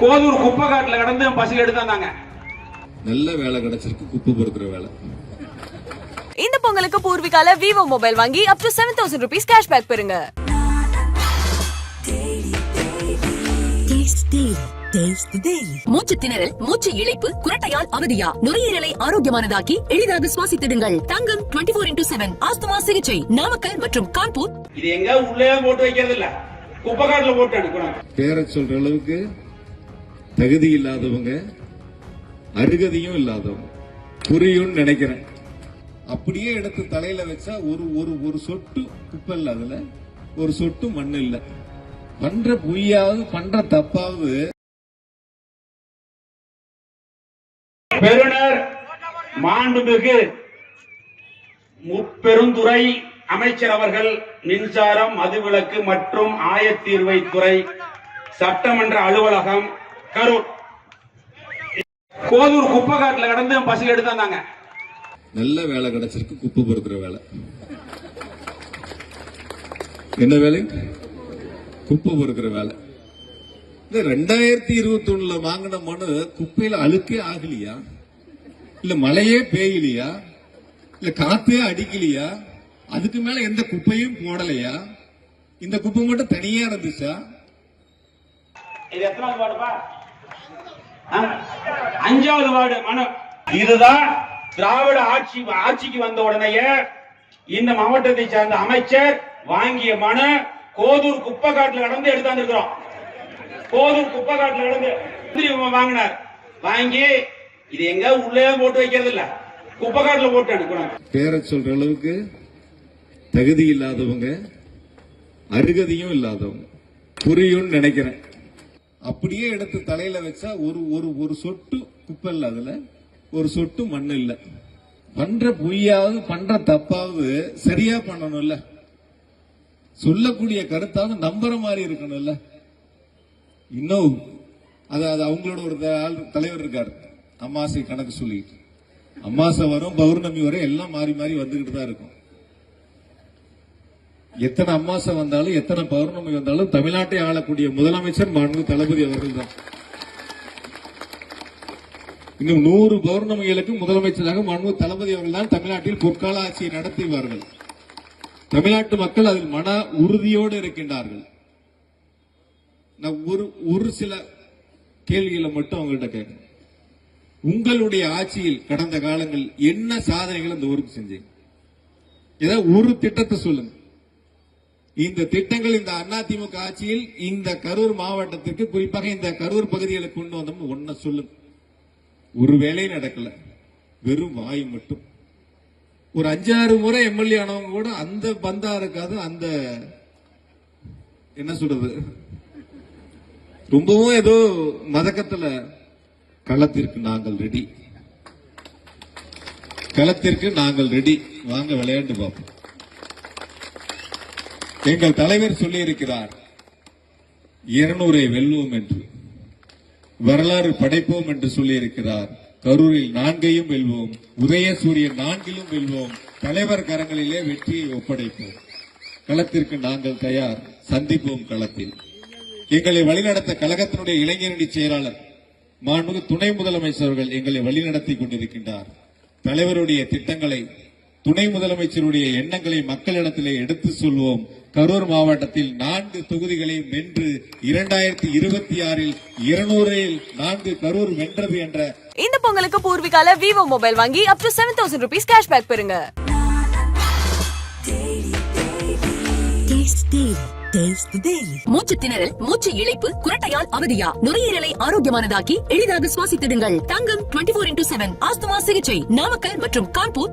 கோதூர் குப்பை காட்டுல கடந்து பசங்க எடுத்து வந்தாங்க. நல்ல வேலை கிடைச்சிருக்கு குப்பை பொறுக்கிற வேலை. இந்த பொங்கலுக்கு பூர்விகால விவோ மொபைல் வாங்கி up to seven thousand rupees cashback பெறுங்க. Taste Daily. Taste the Daily. மூச்சு திணறல் மூச்சு இழைப்பு குரட்டையால் அவதியா. நுரையீரலை ஆரோக்கியமானதாக்கி எளிதாக சுவாசித்திடுங்கள். Thangam 24 four into seven asthma சிகிச்சை நாமக்கல் மற்றும் கான்பூர். இது எங்க உள்ளே போட்டு வைக்கிறது இல்ல குப்பை காட்டுல போட்டு அனுப்பணும் பேரை சொல்ற அளவுக்கு தகுதி இல்லாதவங்க அருகதையும் இல்லாதவங்க. புரியும்னு நினைக்கிறேன். அப்படியே எடுத்து தலையில வச்சா ஒரு ஒரு ஒரு சொட்டு குப்பை இல்ல அதுல. ஒரு சொட்டு மண் இல்ல. பண்ற பொய்யாவது பண்ற தப்பாவது. பெருணர் மாண்புமிகு முப்பெருந்துறை அமைச்சர் அவர்கள் மின்சாரம் மதுவிலக்கு மற்றும் ஆயத்தீர்வை துறை சட்டமன்ற அலுவலகம் கரூர். கோதூர் குப்பை காட்டுல கடந்து பசங்க எடுத்து வந்தாங்க. நல்ல வேலை கிடைச்சிருக்கு குப்பை பொறுக்கிற வேலை. என்ன வேலை? குப்பை பொறுக்கிற வேலை. இந்த ரெண்டாயிரத்தி இருபத்தி ஒண்ணுல வாங்கின மனு குப்பையில அழுக்கே ஆகலையா? இல்ல மழையே பெய்யலையா? இல்ல காத்தே அடிக்கலையா? அதுக்கு மேல எந்த குப்பையும் போடலையா? இந்த குப்பை மட்டும் தனியா இருந்துச்சா? இது எத்தனாவது வார்டுப்பா? அஞ்சாவது வார்டு மனம் இதுதான் திராவிட ஆட்சி ஆட்சிக்கு வந்த உடனேயே இந்த மாவட்டத்தை சார்ந்த அமைச்சர் வாங்கிய மன கோதூர் குப்பை காட்டுல கடந்து எடுத்தாந்து இருக்கிறோம் கோதூர் குப்பை காட்டுல கடந்து வாங்கினார். வாங்கி இது எங்க? உள்ளே போட்டு வைக்கிறது இல்ல. குப்பை காட்டுல போட்டு எடுக்கணும். பேரை சொல்ற அளவுக்கு தகுதி இல்லாதவங்க அருகதையும் இல்லாதவங்க புரியும்னு நினைக்கிறேன். அப்படியே எடுத்து தலையில வச்சா ஒரு ஒரு ஒரு சொட்டு குப்பை இல்லை அதுல. ஒரு சொட்டு மண் இல்லை. பண்ற பொய்யாவது பண்ற தப்பாவது சரியா பண்ணணும்ல. சொல்லக்கூடிய கருத்தாவது நம்புற மாதிரி இருக்கணும்ல. இன்னும் அது அது அவங்களோட ஒரு ஆள் தலைவர் இருக்காரு. அமாசை கணக்கு சொல்லிட்டு. அம்மாசை வரும் பௌர்ணமி வரும் எல்லாம் மாறி மாறி வந்துகிட்டு தான் இருக்கும். எத்தனை அம்மாசை வந்தாலும் எத்தனை பௌர்ணமி வந்தாலும் தமிழ்நாட்டை ஆளக்கூடிய முதலமைச்சர் மாண்பு தளபதி அவர்கள் தான். இன்னும் நூறு பௌர்ணமிகளுக்கு முதலமைச்சராக மாண்பு தளபதி அவர்கள் தான் தமிழ்நாட்டில் பொற்கால ஆட்சியை நடத்துவார்கள். தமிழ்நாட்டு மக்கள் அதில் மன உறுதியோடு இருக்கின்றார்கள். நான் ஒரு ஒரு சில கேள்விகளை மட்டும் அவங்கள்ட்ட கேட்கணும் உங்களுடைய ஆட்சியில் கடந்த காலங்கள் என்ன சாதனைகள் அந்த ஊருக்கு செஞ்சீங்க? ஏதாவது ஒரு திட்டத்தை சொல்லுங்க. இந்த திட்டங்கள் இந்த அதிமுக ஆட்சியில் இந்த கரூர் மாவட்டத்திற்கு குறிப்பாக இந்த கரூர் பகுதிகளை கொண்டு வந்தோம். ஒன்ன சொல்லுங்க ஒரு வேலையும் நடக்கல. வெறும் வாய் மட்டும். ஒரு அஞ்சாறு முறை எம்எல்ஏ ஆனவங்க கூட அந்த பந்தா இருக்காது அந்த என்ன சொல்றது? ரொம்பவும் ஏதோ மதக்கத்துல களத்திற்கு நாங்கள் ரெடி களத்திற்கு நாங்கள் ரெடி வாங்க விளையாண்டு பார்ப்போம். எங்கள் தலைவர் சொல்லியிருக்கிறார் இருநூறை வெல்வோம் என்று. வரலாறு படைப்போம் என்று சொல்லியிருக்கிறார். கரூரில் நான்கையும் வெல்வோம் உதயசூரியன் நான்கிலும் வெல்வோம் தலைவர் கரங்களிலே வெற்றியை ஒப்படைப்போம். களத்திற்கு நாங்கள் தயார் சந்திப்போம் களத்தில். எங்களை வழிநடத்த கழகத்தினுடைய இளைஞரணி செயலாளர் மாண்புமிகு துணை முதலமைச்சர்கள் எங்களை வழிநடத்தி கொண்டிருக்கின்றார். தலைவருடைய திட்டங்களை துணை முதலமைச்சருடைய எண்ணங்களை மக்களிடத்திலே எடுத்து சொல்வோம். கரூர் மாவட்டத்தில் நான்கு தொகுதிகளை வென்று இரண்டாயிரத்தி இருபத்தி ஆறில் இருநூறில் நான்கு கரூர் வென்றது என்ற இந்த பொங்கலுக்கு பூர்விகால விவோ மொபைல் வாங்கி up to seven thousand rupees cashback பெறுங்க Taste Daily. Taste the Daily. மூச்சு திணறல் மூச்சு இழைப்பு குரட்டையால் அவதியா நுரையீரலை ஆரோக்கியமானதாக்கி எளிதாக சுவாசித்திடுங்கள் Thangam 24 four into seven asthma சிகிச்சை நாமக்கல் மற்றும் கான்பூர்